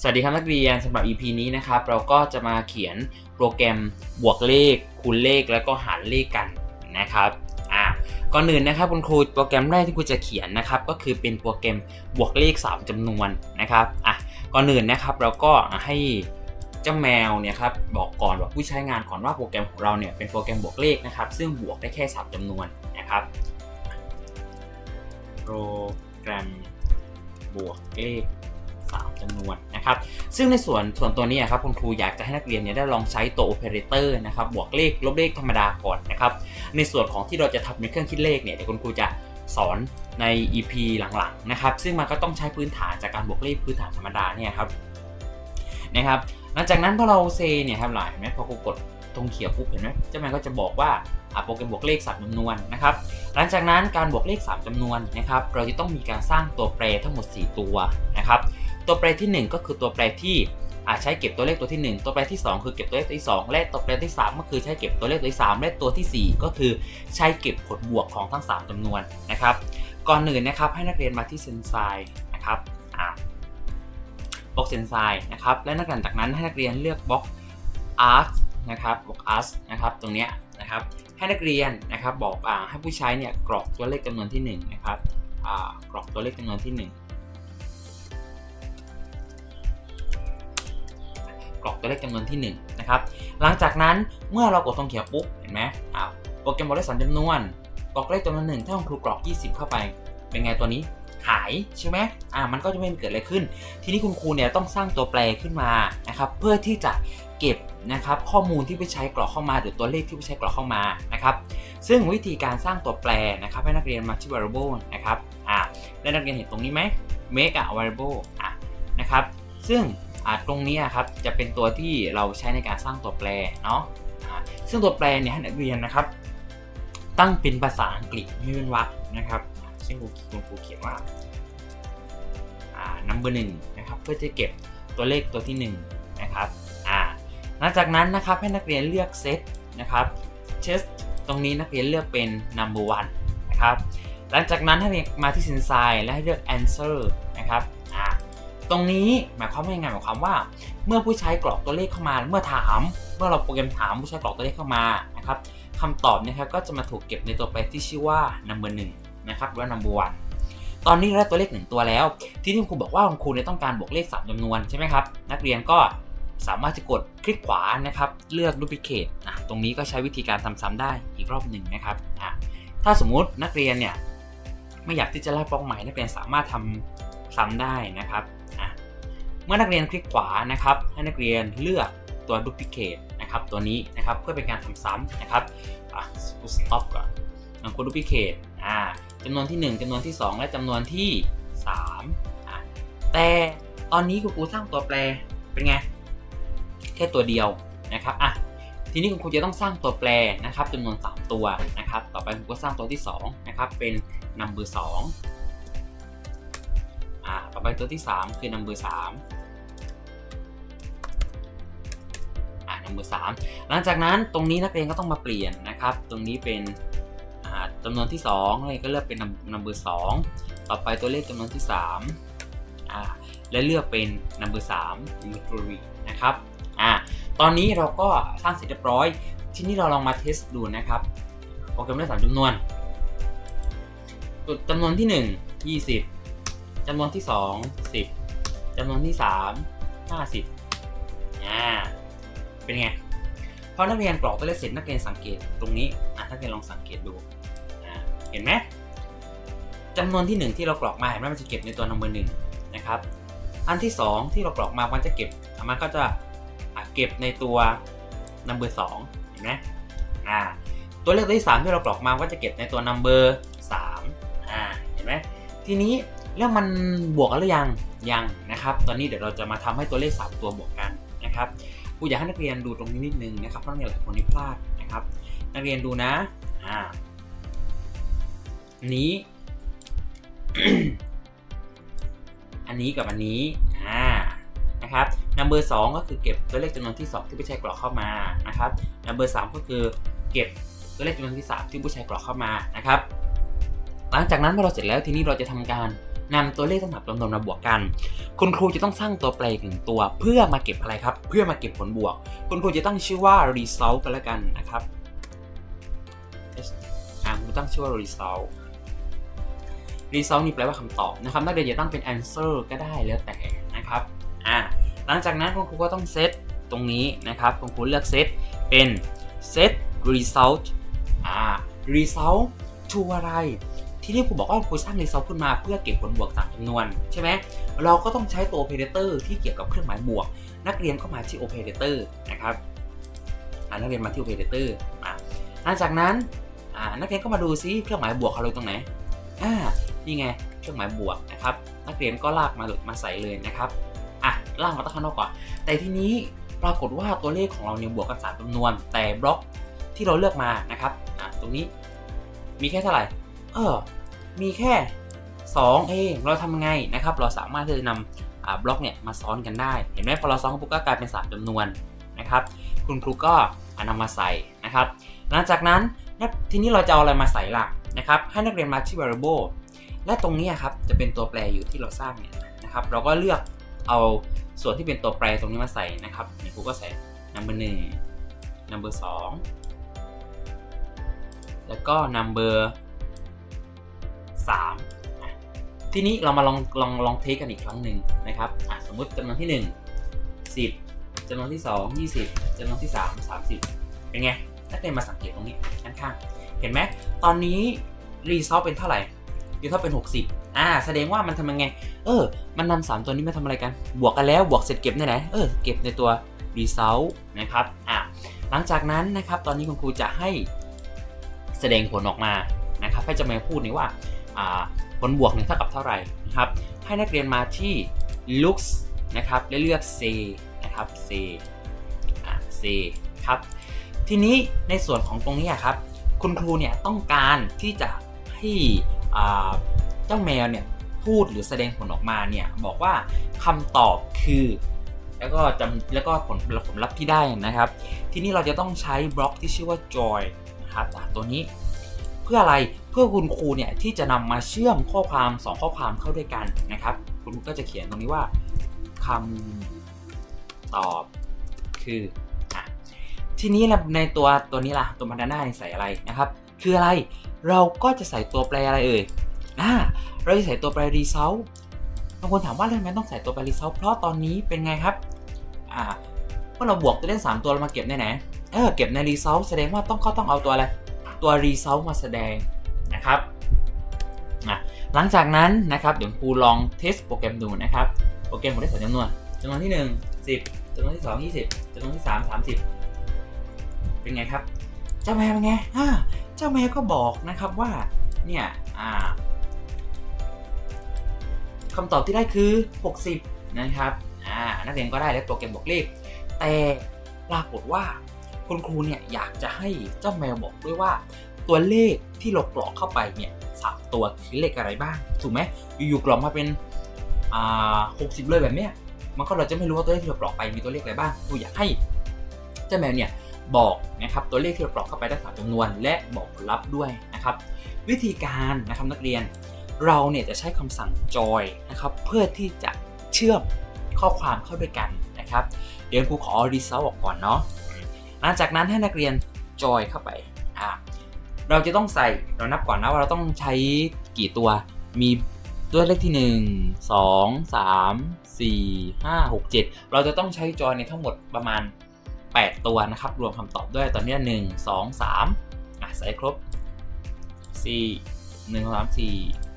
สวัสดีครับนักเรียนสำหรับ EP นี้นะครับเราก็จะมาเขียนโปรแกรมบวกเลข คูณเลขแล้วก็หารเลขกันนะครับอ่าก่อนอื่นนะครับคุณครูโปรแกรมแรกที่ครูจะเขียนนะครับก็คือเป็นโปรแกรมบวกเลข 3จำนวนนะครับอะก่อนอื่นนะครับเราก็ให้เจ้าแมวเนี่ยครับบอกก่อนว่าผู้ใช้งานก่อนว่าโปรแกรมของเราเนี่ยเป็นโปรแกรมบวกเลขนะครับซึ่งบวกได้แค่ 3จำนวนนะครับโปรแกรมบวกเลข 3จำนวน นะครับซึ่งในส่วนส่วนตัวนี้ครับคุณครูอยากจะให้นักเรียนเนี่ยได้ลองใช้ตัวโอเปอเรเตอร์นะครับบวกเลขลบเลขธรรมดาก่อนนะครับในส่วนของที่เราจะทำในเครื่องคิดเลขเนี่ยเดี๋ยวคุณครูจะสอนใน EP หลังๆนะครับซึ่งมันก็ต้องใช้พื้นฐานจากการบวกเลขพื้นฐานธรรมดาเนี่ยครับนะครับหลังจากนั้นพอเราเซเนี่ยครับหลายเห็นไหมพอครูกดตรงเขียวปุ๊บเห็นไหมเจ้าแมนก็จะบอกว่าอโปรแกรมบวกเลข3จำนวนนะครับหลังจากนั้นการบวกเลข 3จำนวนนะครับเราจะต้องมีการสร้างตัวแปรทั้งหมด 4 ตัว นะครับ ตัวแปรที่ 1 ก็คือตัวแปรที่อาใช้เก็บตัวเลขตัวที่ 1 ตัวแปรที่ 2 คือเก็บตัวเลขตัวที่ 2 และตัวแปรที่ 3 ก็คือใช้เก็บตัวเลขตัวที่ 3 และตัวทีสี่4 ก็คือใช้เก็บผลบวกของทั้ง 3จำนวนนะครับ ก่อนอื่นนะครับให้นักเรียนมาที่เซนไซนะครับบล็อกเซนไซนะครับ และนักเรียนจากนั้นให้นักเรียนเลือกบล็อกอาร์ตนะครับบล็อกอาร์ตนะครับตรงเนี้ยนะครับให้นักเรียนนะครับบอกอ่าให้ผู้ใช้เนี่ยกรอกตัวเลขจำนวนที่1นะครับอ่ากรอกตัวเลขจำนวนที่ 1 รอกตัวเลขจำนวนที่1นะครับหลังจากนั้นเมื่อเรากดตรงเขียวปุ๊บเห็นไหมอ่าโปรแกรมบอกเลขสามจำนวนกรอกเลขจำนวนหนึ่งถ้าคุณครูกรอก 20 เข้าไป เป็นไงตัวนี้หายใช่ไหมอ่ามันก็จะไม่เกิดอะไรขึ้น ทีนี้คุณครูเนี่ยต้องสร้างตัวแปรขึ้นมานะครับเพื่อที่จะเก็บนะครับข้อมูลที่ผู้ใช้กรอกเข้ามาหรือตัวเลขที่ผู้ใช้กรอกเข้ามานะครับซึ่งวิธีการสร้างตัวแปรนะครับให้นักเรียนมาที่ variable นะครับอ่าและนักเรียนเห็นตรงนี้ไหม make a variable อะนะครับซึ่ง ตรงนี้ครับจะเป็นตัวที่เราใช้ในการสร้างตัวแปรเนาะซึ่งตัวแปรเนี่ยให้นักเรียนนะครับ ตั้งเป็นภาษาอังกฤษไม่เป็นวรรคนะครับ ซึ่งครูคุณครูเขียนว่าอ่า number หนึ่งนะครับเพื่อจะเก็บตัวเลขตัวที่หนึ่งนะครับอ่าหลังจากนั้นนะครับให้นักเรียนเลือกเซตนะครับ test ตรงนี้นักเรียนเลือกเป็น number one นะครับหลังจากนั้นให้มาที่ Sync และให้เลือก answer นะครับ ตรงนี้หมายความว่ายังไงหมายความว่า เมื่อผู้ใช้กรอกตัวเลขเข้ามา เมื่อถาม เมื่อเราโปรแกรมถามผู้ใช้กรอกตัวเลขเข้ามานะครับคำตอบนะครับก็จะมาถูกเก็บในตัวแปรที่ชื่อว่า number 1นะครับหรือว่า number one ตอนนี้เราได้ตัวเลขหนึ่งตัวแล้ว ที่ที่ครูบอกว่าคุณครูเนี่ยต้องการบวกเลข 3จำนวนใช่ไหมครับ นักเรียนก็สามารถจะกดคลิกขวานะครับ เลือก duplicate อะตรงนี้ก็ใช้วิธีการทำซ้ำได้อีกรอบหนึ่งนะครับอะถ้าสมมุตินักเรียนเนี่ยไม่อยากที่จะไล่บล็อกใหม่นักเรียนสามารถทำซ้ำได้นะครับ เมื่อนักเรียนคลิกขวานะครับ ให้นักเรียนเลือกตัว duplicate นะครับตัวนี้นะครับเพื่อเป็นการทำซ้ำนะครับอะ stop ก่อนลองกด duplicate อ่าจำนวนที่ 1จำนวนที่ 2 และจำนวนที่3อะแต่ตอนนี้คุณครูสร้างตัวแปรเป็นไงแค่ตัวเดียวนะครับอะทีนี้คุณครูจะต้องสร้างตัวแปรนะครับจำนวน 3 ตัวนะครับ ต่อไปคุณครูก็สร้างตัวที่2นะครับเป็น number 2อ่าต่อไปตัวที่ 3 คือ number 3 อ่า number 3หลังจากนั้นตรงนี้นักเรียนก็ต้องมาเปลี่ยนนะครับ ตรงนี้เป็นอ่าจำนวนที่2เลยก็เลือกเป็น number 2ต่อไปตัวเลขจำนวนที่3อ่าและเลือกเป็น number 3 unitary นะครับอ่าตอนนี้เราก็สร้างเสร็จเรียบร้อย ที่นี้เราลองมาเทสดูนะครับโปรแกรมได้สามจำนวนจำนวนที่ 1 20จำนวนที่ 2 10จำนวนที่ 3 50อ่า เป็นไงพอนักเรียนกรอกตัวเลขเสร็จนักเรียนสังเกตตรงนี้อะนักเรียนลองสังเกตดูเห็นไหมจำนวนที่ 1 ที่เรากรอกมาเห็นไหมมันจะเก็บในตัว number หนึ่งนะครับ อันที่ 2 ที่เรากรอกมามันจะเก็บมันก็จะเก็บในตัว number 2เห็นไหมอ่าตัวเลขตัวที่ 3 ที่เรากรอกมาก็จะเก็บในตัว number 3อ่าเห็นไหมทีนี้แล้วมันบวกกันหรือยังยังนะครับ ตอนนี้เดี๋ยวเราจะมาทำให้ตัวเลข 3 ตัวบวกกันนะครับ กูอยากให้นักเรียนดูตรงนี้นิดนึงนะครับเพราะนักเรียนหลายคนที่พลาดนะครับ นักเรียนดูนะอ่านี้ อันนี้กับอันนี้อ่านะครับ number 2ก็คือเก็บตัวเลขจำนวนที่ 2 ที่ผู้ใช้กรอกเข้ามานะครับ number 3ก็คือเก็บตัวเลขจำนวนที่ 3 ที่ผู้ใช้กรอกเข้ามานะครับ หลังจากนั้นเมื่อเราเสร็จแล้วทีนี้เราจะทำการ นำตัวเลขทั้งหมดจำนวนมาบวกกัน คุณครูจะต้องสร้างตัวแปรหนึ่งตัวเพื่อมาเก็บอะไรครับ เพื่อมาเก็บผลบวก คุณครูจะตั้งชื่อว่า result กันแล้วกันนะครับอ่าคุณตั้งชื่อว่า result result นี่แปลว่าคำตอบนะครับนักเรียนจะตั้งเป็น answer ก็ได้แล้วแต่นะครับอ่าหลังจากนั้นคุณครูก็ต้องเซตตรงนี้นะครับคุณครูเลือกเซตเป็น set result อ่า result to อะไร ที่นี่ครูบอกว่าครูสร้าง result ขึ้นมาเพื่อเก็บผลบวกสามจำนวนใช่ไหมเราก็ต้องใช้ตัว operator ที่เกี่ยวกับเครื่องหมายบวก นักเรียนก็มาที่ operator นะครับนักเรียนมาที่ operator อ่าหลังจากนั้นอ่านักเรียนก็มาดูซิเครื่องหมายบวกเขาลยตรงไหนอ่านี่ไงเครื่องหมายบวกนะครับ นักเรียนก็ลากมามาใส่เลยนะครับอะลากมาตั้งข้างนอกก่อน แต่ทีนี้ปรากฏว่าตัวเลขของเราเนี่ยบวกกันสามจำนวน แต่บล็อกที่เราเลือกมานะครับอะตรงนี้มีแค่เท่าไหร่ เออ มีแค่ 2 เองเราทำไงนะครับ เราสามารถที่จะนำอ่าบล็อกเนี่ยมาซ้อนกันได้ เห็นไหมพอเราซ้อนปุ๊บก็กลายเป็น 3จำนวนนะครับ คุณครูก็อ่านำมาใส่นะครับ หลังจากนั้นทีนี้เราจะเอาอะไรมาใส่ล่ะนะครับ ให้นักเรียนมาที่ variable และตรงนี้ครับจะเป็นตัวแปรอยู่ที่เราสร้างเนี่ยนะครับ เราก็เลือกเอาส่วนที่เป็นตัวแปรตรงนี้มาใส่นะครับครูก็ใส่ number 1 number 2 แล้วก็ number ทีนี้เรามาลองลองลองเทสกันอีกครั้งหนึ่งนะครับอะสมมุติจำนวนที่ 1 10จำนวนที่ 2 20จำนวนที่ 3 30 เป็นไงนักเรียนมาสังเกตตรงนี้ด้านข้างเห็นไหมตอนนี้รีซอลเป็นเท่าไหร่รีซอลเป็น 60อ่าแสดงว่ามันทำยังไง เออ มันนำสามตัวนี้มาทำอะไรกัน บวกกันแล้วบวกเสร็จเก็บในไหนเออเก็บในตัว result นะครับอ่าหลังจากนั้นนะครับตอนนี้คุณครูจะให้แสดงผลออกมานะครับให้เจะมาพูดนี่ว่าอ่า ผลบวกเนี่ยเท่ากับเท่าไหร่นะครับให้นักเรียนมาที่ looks นะครับและเลือก say นะครับ say อ่า say ครับทีนี้ในส่วนของตรงนี้ครับคุณครูเนี่ยต้องการที่จะให้เจ้าแมวเนี่ยพูดหรือแสดงผลออกมาเนี่ยบอกว่าคำตอบคือ แล้วก็จำแล้วก็ผลผลลัพธ์ที่ได้นะครับ ทีนี้เราจะต้องใช้บล็อกที่ชื่อว่า joy นะครับตัวนี้เพื่ออะไร พื่อคุณครูเนี่ยที่จะนำมาเชื่อมข้อความ 2 ข้อความเข้าด้วยกันนะครับ คุณครูก็จะเขียนตรงนี้ว่าคำตอบคืออะทีนี้ในตัวตัวนี้ล่ะ ตัวบานาน่าใส่อะไรนะครับ คืออะไรเราก็จะใส่ตัวแปรอะไรเอ่ยอ่าเราจะใส่ตัวแปร result บางคนถามว่าทำไมต้องใส่ตัวแปร result เพราะตอนนี้เป็นไงครับอ่าเมื่อเราบวกตัวเลข3ตัวเรามาเก็บในไหนเออเก็บใน result แสดงว่าต้องเขาต้องเอาตัวอะไรตัว result มาแสดง นะครับหลังจากนั้นนะครับเดี๋ยวครูลองเทสโปรแกรมดูนะครับ โปรแกรมผมได้สองจำนวนจำนวนที่ 1 10จำนวนที่ 2 20จำนวนที่ 3 30 เป็นไงครับ เจ้าแมวเป็นไงอ่าเจ้าแมวก็บอกนะครับว่าเนี่ยอ่าคำตอบที่ได้คือ 60 นะครับอ่านักเรียนก็ได้แล้วโปรแกรมบอกเลข แต่ปรากฏว่าคุณครูเนี่ยอยากจะให้เจ้าแมวบอกด้วยว่า ตัวเลขที่เรากรอกเข้าไปเนี่ยสามตัวคือเลขอะไรบ้าง ถูกไหมอยู่ๆกรอกมาเป็นอ่า60เลยแบบเนี้ยมันก็เราจะไม่รู้ว่าตัวเลขที่เรากรอกไปมีตัวเลขอะไรบ้างครูอยากให้เจ้าแมวเนี่ยบอกนะครับตัวเลขที่เรากรอกเข้าไปได้สามจำนวน และบอกผลลัพธ์ด้วยนะครับ วิธีการนะครับนักเรียนเราเนี่ยจะใช้คำสั่ง join นะครับเพื่อที่จะเชื่อมข้อความเข้าด้วยกันนะครับ เดี๋ยวครูขอ result ออกก่อนเนาะหลังจากนั้นให้นักเรียน join เข้าไป เราจะต้องใส่เรานับก่อนนะว่าเราต้องใช้กี่ตัว มีตัวเลขที่ 1 2 3 4 5 6 7 เราจะต้องใช้จอยในทั้งหมดประมาณ 8 ตัวนะครับ รวมคำตอบด้วยตอนนี้ 1 2 3อะใส่ครบ 4 1 2 3 4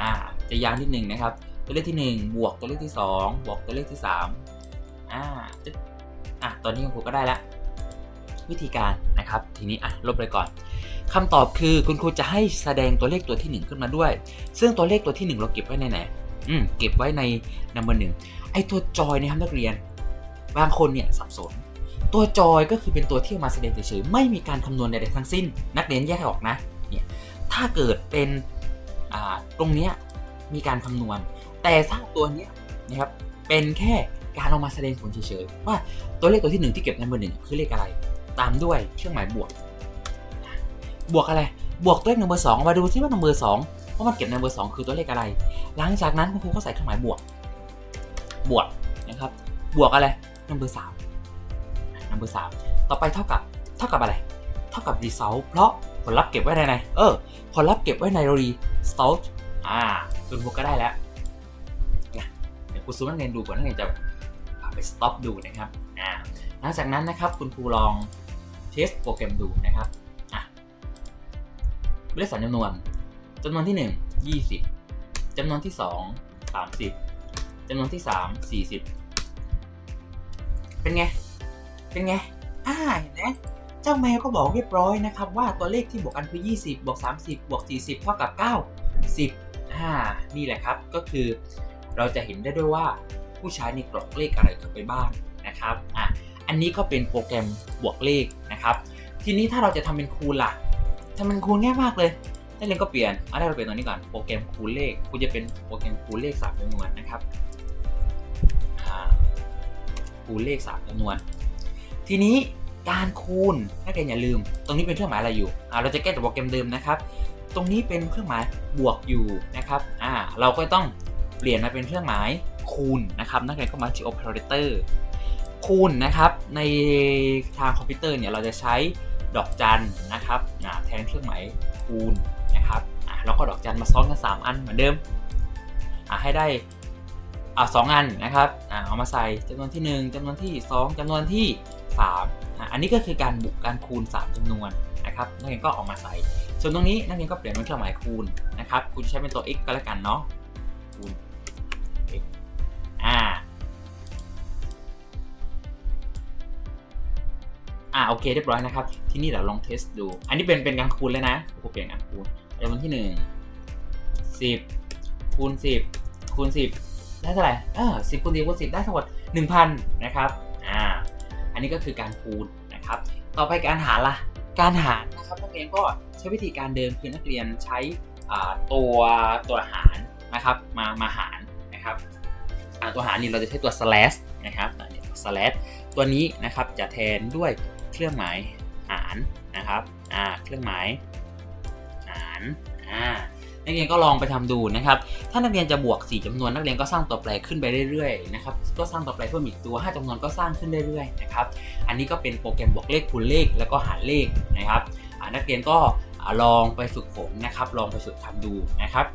อ่าจะยาวนิดหนึ่งนะครับ ตัวเลขที่ 1 บวกตัวเลขที่ 2 บวกตัวเลขที่3อ่าอะตอนนี้คุณครูก็ได้แล้ว วิธีการนะครับ ทีนี้อะลบเลยก่อนคำตอบคือคุณครูจะให้แสดงตัวเลขตัวที่ 1 ขึ้นมาด้วย ซึ่งตัวเลขตัวที่ 1 เราเก็บไว้ในไหนอืมเก็บไว้ใน number หนึ่งไอตัวจอยนะครับนักเรียน บางคนเนี่ยสับสน ตัวจอยก็คือเป็นตัวที่เอามาแสดงเฉยๆไม่มีการคำนวณใดๆทั้งสิ้น นักเรียนแยกให้ออกนะเนี่ยถ้าเกิดเป็นอ่าตรงเนี้ยมีการคำนวณ แต่ถ้าตัวเนี้ยนะครับเป็นแค่การเอามาแสดงผลเฉยๆว่าตัวเลขตัวที่หนึ่งที่เก็บในเบอร์หนึ่งคือเลขอะไร ตามด้วยเครื่องหมายบวก บวกอะไร บวกตัวเลข number 2มาดูซิว่า number 2ว่ามันเก็บ number 2คือตัวเลขอะไร หลังจากนั้นคุณครูก็ใส่เครื่องหมายบวก บวกนะครับ บวกอะไร number 3 number 3ต่อไปเท่ากับเท่ากับอะไร เท่ากับ result เพราะผลลัพธ์เก็บไว้ในไหนเออ ผลลัพธ์เก็บไว้ใน result อ่าคุณครูก็ได้แล้วเดี๋ยวครูซูมนักเรียนดูก่อนนักเรียนจะไป stop ดูนะครับ อ่า หลังจากนั้นนะครับคุณครูลอง เทสโปรแกรมดูนะครับอะเลขสามจำนวนจำนวนที่ 1 20จำนวนที่ 2 30จำนวนที่ 3 40 เป็นไง เป็นไง อ่าเห็นไหมเจ้าแมวก็บอกเรียบร้อยนะครับว่าตัวเลขที่บวกกันคือ 20 บวก 30 บวก 40 เท่ากับ 9 10อ่านี่แหละครับ ก็คือเราจะเห็นได้ด้วยว่าผู้ใช้ในกรอกเลขอะไรเข้าไปบ้างนะครับ อะ อันนี้ก็เป็นโปรแกรมบวกเลข นะครับ ทีนี้ถ้าเราจะทำเป็นคูณล่ะทำเป็นคูณง่ายมากเลยนักเรียนก็เปลี่ยนเอาได้เราเปลี่ยนตัวนี้ก่อน โปรแกรมคูณเลขคูณจะเป็นโปรแกรมคูณเลขสามจำนวนนะครับคูณเลขสามจำนวน ทีนี้การคูณนักเรียนอย่าลืม ตรงนี้เป็นเครื่องหมายอะไรอยู่อ่าเราจะแก้จากโปรแกรมเดิมนะครับ ตรงนี้เป็นเครื่องหมายบวกอยู่นะครับอ่าเราก็ต้องเปลี่ยนมาเป็นเครื่องหมายคูณนะครับ นักเรียนก็มาที่ operator คูณนะครับ ในทางคอมพิวเตอร์เนี่ยเราจะใช้ดอกจันนะครับแทนเครื่องหมายคูณนะครับอ่าแล้วก็ดอกจันมาซ้อนกัน 3 อันเหมือนเดิมอ่าให้ได้อ่าสองอันนะครับอ่าเอามาใส่จำนวนที่ 1จำนวนที่ 2จำนวนที่3อ่าอันนี้ก็คือการบุกการคูณ 3จำนวนนะครับนักเรียนก็ออกมาใส่ ส่วนตรงนี้นักเรียนก็เปลี่ยนเป็นเครื่องหมายคูณนะครับคุณจะใช้เป็นตัว x ก็แล้วกันเนาะคูณ อ่าโอเคเรียบร้อยนะครับ ทีนี้เดี๋ยวลองเทสดู อันนี้เป็นเป็นการคูณแล้วนะครูเปลี่ยนการคูณจำนวนที่หนึ่งสิบคูณสิบคูณสิบได้เท่าไหร่เออสิบคูณสิบคูณสิบได้ทั้งหมดหนึ่งพันนะครับอ่าอันนี้ก็คือการคูณนะครับ ต่อไปการหารล่ะการหารนะครับนักเรียนก็ใช้วิธีการเดิมคือนักเรียนใช้อ่าตัวตัวหารนะครับมามาหารนะครับอ่าตัวหารนี่เราจะใช้ตัว slash นะครับ slash ตัวนี้นะครับจะแทนด้วย เครื่องหมายหารนะครับอ่าเครื่องหมายหารอ่านักเรียนก็ลองไปทำดูนะครับ ถ้านักเรียนจะบวก 4จำนวนนักเรียนก็สร้างตัวแปรขึ้นไปเรื่อยๆนะครับ ก็สร้างตัวแปรเพิ่มอีกตัว 5จำนวนก็สร้างขึ้นเรื่อยๆนะครับ อันนี้ก็เป็นโปรแกรมบวกเลขคูณเลขแล้วก็หารเลขนะครับอ่านักเรียนก็ลองไปฝึกฝนนะครับ ลองไปฝึกทำดูนะครับ